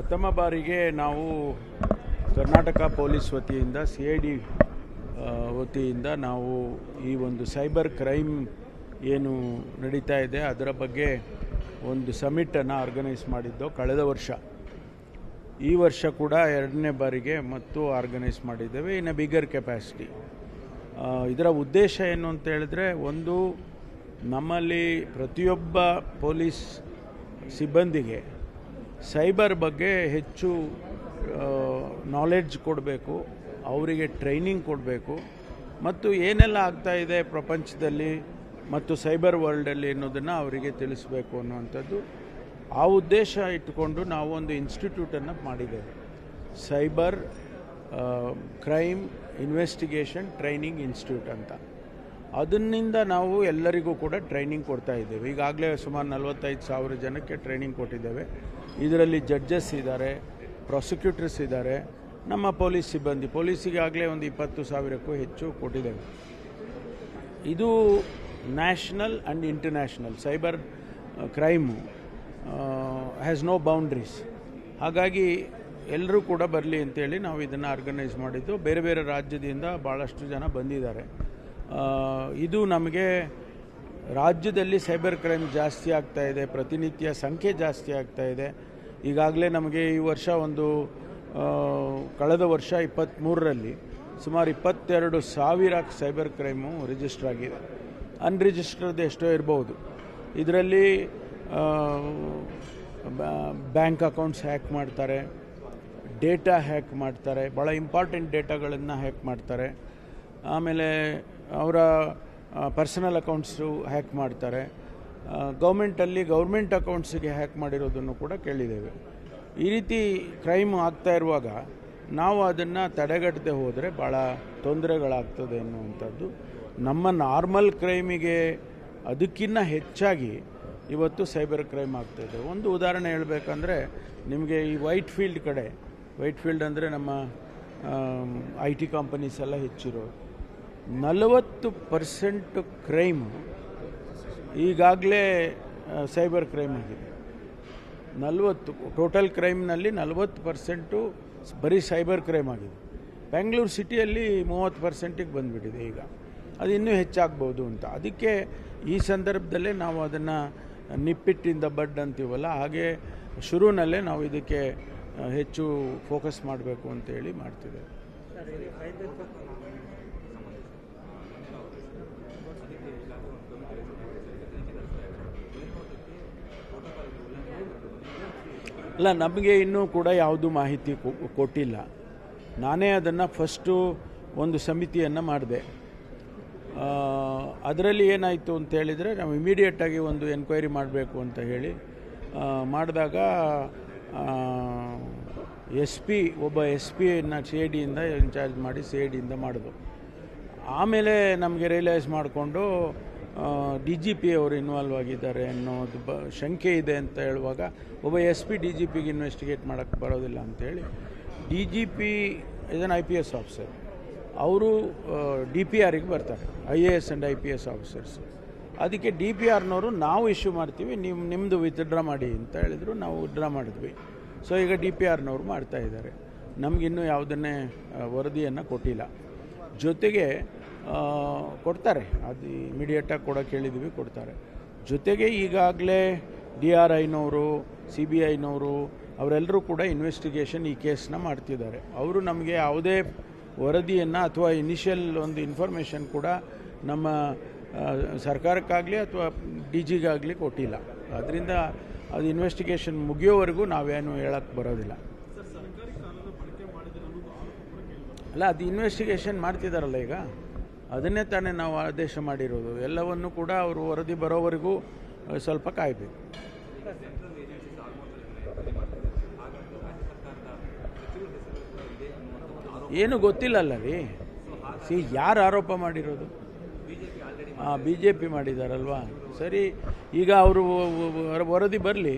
ಪ್ರಥಮ ಬಾರಿಗೆ ನಾವು ಕರ್ನಾಟಕ ಪೊಲೀಸ್ ವತಿಯಿಂದ, ಸಿ ಐ ಡಿ ವತಿಯಿಂದ ನಾವು ಈ ಒಂದು ಸೈಬರ್ ಕ್ರೈಮ್ ಏನು ನಡೀತಾ ಇದೆ, ಅದರ ಬಗ್ಗೆ ಒಂದು ಸಮಿಟನ್ನು ಆರ್ಗನೈಸ್ ಮಾಡಿದ್ದು ಕಳೆದ ವರ್ಷ. ಈ ವರ್ಷ ಕೂಡ ಎರಡನೇ ಬಾರಿಗೆ ಮತ್ತು ಆರ್ಗನೈಸ್ ಮಾಡಿದ್ದೇವೆ, ಇನ್ ಎ ಬಿಗರ್ ಕೆಪ್ಯಾಸಿಟಿ. ಇದರ ಉದ್ದೇಶ ಏನು ಅಂತ ಹೇಳಿದ್ರೆ, ಒಂದು ನಮ್ಮಲ್ಲಿ ಪ್ರತಿಯೊಬ್ಬ ಪೊಲೀಸ್ ಸಿಬ್ಬಂದಿಗೆ ಸೈಬರ್ ಬಗ್ಗೆ ಹೆಚ್ಚು ನಾಲೆಡ್ಜ್ ಕೊಡಬೇಕು, ಅವರಿಗೆ ಟ್ರೈನಿಂಗ್ ಕೊಡಬೇಕು. ಮತ್ತು ಏನೆಲ್ಲ ಆಗ್ತಾ ಇದೆ ಪ್ರಪಂಚದಲ್ಲಿ ಮತ್ತು ಸೈಬರ್ ವರ್ಲ್ಡಲ್ಲಿ ಅನ್ನೋದನ್ನು ಅವರಿಗೆ ತಿಳಿಸಬೇಕು ಅನ್ನುವಂಥದ್ದು, ಆ ಉದ್ದೇಶ ಇಟ್ಟುಕೊಂಡು ನಾವು ಒಂದು ಇನ್ಸ್ಟಿಟ್ಯೂಟನ್ನು ಮಾಡಿದ್ದೇವೆ. Cyber crime investigation training institute ಅಂತ. ಅದನ್ನಿಂದ ನಾವು ಎಲ್ಲರಿಗೂ ಕೂಡ ಟ್ರೈನಿಂಗ್ ಕೊಡ್ತಾ ಇದ್ದೇವೆ. ಈಗಾಗಲೇ ಸುಮಾರು ನಲವತ್ತೈದು ಸಾವಿರ ಜನಕ್ಕೆ ಟ್ರೈನಿಂಗ್ ಕೊಟ್ಟಿದ್ದೇವೆ. ಇದರಲ್ಲಿ ಜಡ್ಜಸ್ ಇದ್ದಾರೆ ಪ್ರಾಸಿಕ್ಯೂಟರ್ಸ್ ಇದ್ದಾರೆ, ನಮ್ಮ ಪೊಲೀಸ್ ಸಿಬ್ಬಂದಿ. ಪೊಲೀಸಿಗಾಗಲೇ ಒಂದು ಇಪ್ಪತ್ತು ಸಾವಿರಕ್ಕೂ ಹೆಚ್ಚು ಕೊಟ್ಟಿದ್ದೇವೆ. ಇದು national and international cyber crime has no boundaries ಹಾಗಾಗಿ ಎಲ್ಲರೂ ಕೂಡ ಬರಲಿ ಅಂತೇಳಿ ನಾವು ಇದನ್ನು ಆರ್ಗನೈಸ್ ಮಾಡಿದ್ದು. ಬೇರೆ ಬೇರೆ ರಾಜ್ಯದಿಂದ ಭಾಳಷ್ಟು ಜನ ಬಂದಿದ್ದಾರೆ. ಇದು ನಮಗೆ ರಾಜ್ಯದಲ್ಲಿ ಸೈಬರ್ ಕ್ರೈಮ್ ಜಾಸ್ತಿ ಆಗ್ತಾ ಇದೆ, ಪ್ರತಿನಿತ್ಯ ಸಂಖ್ಯೆ ಜಾಸ್ತಿ ಆಗ್ತಾ ಇದೆ. ಈಗಾಗಲೇ ನಮಗೆ ಈ ವರ್ಷ ಒಂದು ಕಳೆದ ವರ್ಷ ಇಪ್ಪತ್ತ್ಮೂರರಲ್ಲಿ ಸುಮಾರು ಇಪ್ಪತ್ತೆರಡು ಸಾವಿರ ಸೈಬರ್ ಕ್ರೈಮು ರಿಜಿಸ್ಟರ್ ಆಗಿದೆ. ಅನ್ರಿಜಿಸ್ಟರ್ಡ್ ಎಷ್ಟೋ ಇರ್ಬೋದು. ಇದರಲ್ಲಿ ಬ್ಯಾಂಕ್ ಅಕೌಂಟ್ಸ್ ಹ್ಯಾಕ್ ಮಾಡ್ತಾರೆ, ಡೇಟಾ ಹ್ಯಾಕ್ ಮಾಡ್ತಾರೆ ಭಾಳ ಇಂಪಾರ್ಟೆಂಟ್ ಡೇಟಾಗಳನ್ನು ಹ್ಯಾಕ್ ಮಾಡ್ತಾರೆ. ಆಮೇಲೆ ಅವರ ಪರ್ಸನಲ್ ಅಕೌಂಟ್ಸು ಹ್ಯಾಕ್ ಮಾಡ್ತಾರೆ. ಗೌರ್ಮೆಂಟಲ್ಲಿ ಗೌರ್ಮೆಂಟ್ ಅಕೌಂಟ್ಸಿಗೆ ಹ್ಯಾಕ್ ಮಾಡಿರೋದನ್ನು ಕೂಡ ಕೇಳಿದ್ದೇವೆ. ಈ ರೀತಿ ಕ್ರೈಮ್ ಆಗ್ತಾ ಇರುವಾಗ ನಾವು ಅದನ್ನು ತಡೆಗಟ್ಟದೆ ಹೋದರೆ ಭಾಳ ತೊಂದರೆಗಳಾಗ್ತದೆ ಅನ್ನುವಂಥದ್ದು. ನಮ್ಮ ನಾರ್ಮಲ್ ಕ್ರೈಮಿಗೆ ಅದಕ್ಕಿಂತ ಹೆಚ್ಚಾಗಿ ಇವತ್ತು ಸೈಬರ್ ಕ್ರೈಮ್ ಆಗ್ತಾಯಿದೆ ಒಂದು ಉದಾಹರಣೆ ಹೇಳಬೇಕಂದ್ರೆ ನಿಮಗೆ ಈ ವೈಟ್ ಫೀಲ್ಡ್ ಕಡೆ ವೈಟ್ ಫೀಲ್ಡ್ ಅಂದರೆ ನಮ್ಮ ಐ ಟಿ ಕಂಪನೀಸ್ ಎಲ್ಲ ಹೆಚ್ಚಿರೋದು ನಲವತ್ತು ಪರ್ಸೆಂಟ್ ಕ್ರೈಮ್ ಈಗಾಗಲೇ ಸೈಬರ್ ಕ್ರೈಮ್ ಆಗಿದೆ. ನಲವತ್ತು, ಟೋಟಲ್ ಕ್ರೈಮ್ನಲ್ಲಿ ನಲವತ್ತು ಪರ್ಸೆಂಟು ಬರೀ ಸೈಬರ್ ಕ್ರೈಮ್ ಆಗಿದೆ. ಬೆಂಗಳೂರು ಸಿಟಿಯಲ್ಲಿ ಮೂವತ್ತು ಪರ್ಸೆಂಟಿಗೆ ಬಂದುಬಿಟ್ಟಿದೆ ಈಗ. ಅದು ಇನ್ನೂ ಹೆಚ್ಚಾಗ್ಬೋದು ಅಂತ. ಅದಕ್ಕೆ ಈ ಸಂದರ್ಭದಲ್ಲೇ ನಾವು ಅದನ್ನು ನಿಪ್ಪಿಟ್ಟಿಂದ ಬಡ್ ಅಂತೀವಲ್ಲ, ಹಾಗೆ ಶುರುವಿನಲ್ಲೇ ನಾವು ಇದಕ್ಕೆ ಹೆಚ್ಚು ಫೋಕಸ್ ಮಾಡಬೇಕು ಅಂತೇಳಿ ಮಾಡ್ತಿದ್ದೇವೆ. ಅಲ್ಲ, ನಮಗೆ ಇನ್ನೂ ಕೂಡ ಯಾವುದು ಮಾಹಿತಿ ಕೊಟ್ಟಿಲ್ಲ. ನಾನೇ ಅದನ್ನು ಫಸ್ಟು ಒಂದು ಸಮಿತಿಯನ್ನು ಮಾಡಿದೆ. ಅದರಲ್ಲಿ ಏನಾಯಿತು ಅಂತ ಹೇಳಿದರೆ, ನಾವು ಇಮಿಡಿಯೇಟಾಗಿ ಒಂದು ಎನ್ಕ್ವೈರಿ ಮಾಡಬೇಕು ಅಂತ ಹೇಳಿ ಮಾಡಿದಾಗ ಎಸ್ ಪಿ, ಒಬ್ಬ ಎಸ್ ಪಿಯನ್ನು ಸಿ ಐ ಡಿಯಿಂದ ಇನ್ಚಾರ್ಜ್ ಮಾಡಿ ಸಿ ಐ ಡಿಯಿಂದ ಮಾಡಿದ್ರು ಆಮೇಲೆ ನಮಗೆ ರಿಯಲೈಸ್ ಮಾಡಿಕೊಂಡು ಡಿ ಜಿ ಪಿ ಅವರು ಇನ್ವಾಲ್ವ್ ಆಗಿದ್ದಾರೆ ಅನ್ನೋದು ಬ, ಶಂಕೆ ಇದೆ ಅಂತ ಹೇಳುವಾಗ ಒಬ್ಬ ಎಸ್ ಪಿ ಡಿ ಜಿ ಪಿಗೆ ಇನ್ವೆಸ್ಟಿಗೇಟ್ ಮಾಡೋಕ್ಕೆ ಬರೋದಿಲ್ಲ ಅಂತೇಳಿ ಡಿ ಜಿ ಪಿ ಇದನ್ನು ಐ ಪಿ ಎಸ್ ಆಫೀಸರ್ ಅವರು ಡಿ ಪಿ ಆರಿಗೆ ಬರ್ತಾರೆ I A S and I P S officers ಅದಕ್ಕೆ ಡಿ ಪಿ ಆರ್ನವರು ನಾವು ಇಶ್ಯೂ ಮಾಡ್ತೀವಿ ನಿಮ್ಮ ನಿಮ್ಮದು ವಿತ್ಡ್ರಾ ಮಾಡಿ ಅಂತ ಹೇಳಿದರು, ನಾವು ವಿತ್ಡ್ರಾ ಮಾಡಿದ್ವಿ. ಸೊ ಈಗ ಡಿ ಪಿ ಆರ್ನವ್ರು ಮಾಡ್ತಾ ಇದ್ದಾರೆ. ನಮಗಿನ್ನೂ ಯಾವುದನ್ನೇ ವರದಿಯನ್ನು ಕೊಟ್ಟಿಲ್ಲ. ಜೊತೆಗೆ ಕೊಡ್ತಾರೆ. ಅದು ಇಮಿಡಿಯೇಟಾಗಿ ಕೊಡೋಕ್ಕೆ ಹೇಳಿದ್ವಿ, ಕೊಡ್ತಾರೆ. ಜೊತೆಗೆ ಈಗಾಗಲೇ ಡಿ ಆರ್ ಐನವರು, ಸಿ ಬಿ ಐನವರು ಅವರೆಲ್ಲರೂ ಕೂಡ ಇನ್ವೆಸ್ಟಿಗೇಷನ್ ಈ ಕೇಸ್ನ ಮಾಡ್ತಿದ್ದಾರೆ. ಅವರು ನಮಗೆ ಯಾವುದೇ ವರದಿಯನ್ನು ಅಥವಾ ಇನಿಷಿಯಲ್ ಒಂದು ಇನ್ಫಾರ್ಮೇಷನ್ ಕೂಡ ನಮ್ಮ ಸರ್ಕಾರಕ್ಕಾಗಲಿ ಅಥವಾ ಡಿ ಜಿಗಾಗಲಿ ಕೊಟ್ಟಿಲ್ಲ. ಅದರಿಂದ ಅದು ಇನ್ವೆಸ್ಟಿಗೇಷನ್ ಮುಗಿಯೋವರೆಗೂ ನಾವೇನು ಹೇಳಕ್ಕೆ ಬರೋದಿಲ್ಲ. ಅಲ್ಲ, ಅದು ಇನ್ವೆಸ್ಟಿಗೇಷನ್ ಮಾಡ್ತಿದ್ದಾರಲ್ಲ ಈಗ? ಅದನ್ನೇ ತಾನೇ ನಾವು ಆದೇಶ ಮಾಡಿರೋದು. ಎಲ್ಲವನ್ನು ಕೂಡ ಅವರು ವರದಿ ಬರೋವರೆಗೂ ಸ್ವಲ್ಪ ಕಾಯಬೇಕು. ಏನು ಗೊತ್ತಿಲ್ಲಲ್ಲ ರೀ ಸಿ, ಯಾರು ಆರೋಪ ಮಾಡಿರೋದು? ಬಿ ಜೆ ಪಿ ಮಾಡಿದಾರಲ್ವಾ? ಸರಿ, ಈಗ ಅವರು ವರದಿ ಬರಲಿ.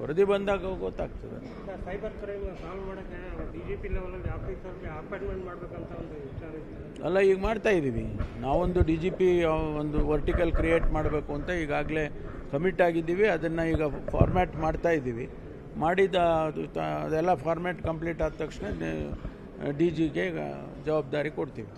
ವರದಿ ಬಂದಾಗ ಗೊತ್ತಾಗ್ತದೆ. ಸೈಬರ್ ಕ್ರೈಮ್ ಸಾಲ್ವ್ ಮಾಡೋಕ್ಕೆ ಡಿ ಜಿ ಪಿ ಲೆವೆಲಲ್ಲಿ ಆಫೀಸರ್ಗೆ ಅಪಾಯಿಂಟ್ಮೆಂಟ್ ಮಾಡಬೇಕಂತ ಒಂದು ವಿಚಾರ ಇತ್ತು ಅಲ್ಲ ಈಗ ಮಾಡ್ತಾ ಇದ್ದೀವಿ. ನಾವೊಂದು ಡಿ ಜಿ ಪಿ ಒಂದು ವರ್ಟಿಕಲ್ ಕ್ರಿಯೇಟ್ ಮಾಡಬೇಕು ಅಂತ ಈಗಾಗಲೇ ಕಮಿಟ್ ಆಗಿದ್ದೀವಿ. ಅದನ್ನು ಈಗ ಫಾರ್ಮ್ಯಾಟ್ ಮಾಡ್ತಾ ಇದ್ದೀವಿ. ಮಾಡಿದ ಅದೆಲ್ಲ ಫಾರ್ಮ್ಯಾಟ್ ಕಂಪ್ಲೀಟ್ ಆದ ತಕ್ಷಣ ಡಿ ಜಿಗೆ ಜವಾಬ್ದಾರಿ ಕೊಡ್ತೀವಿ.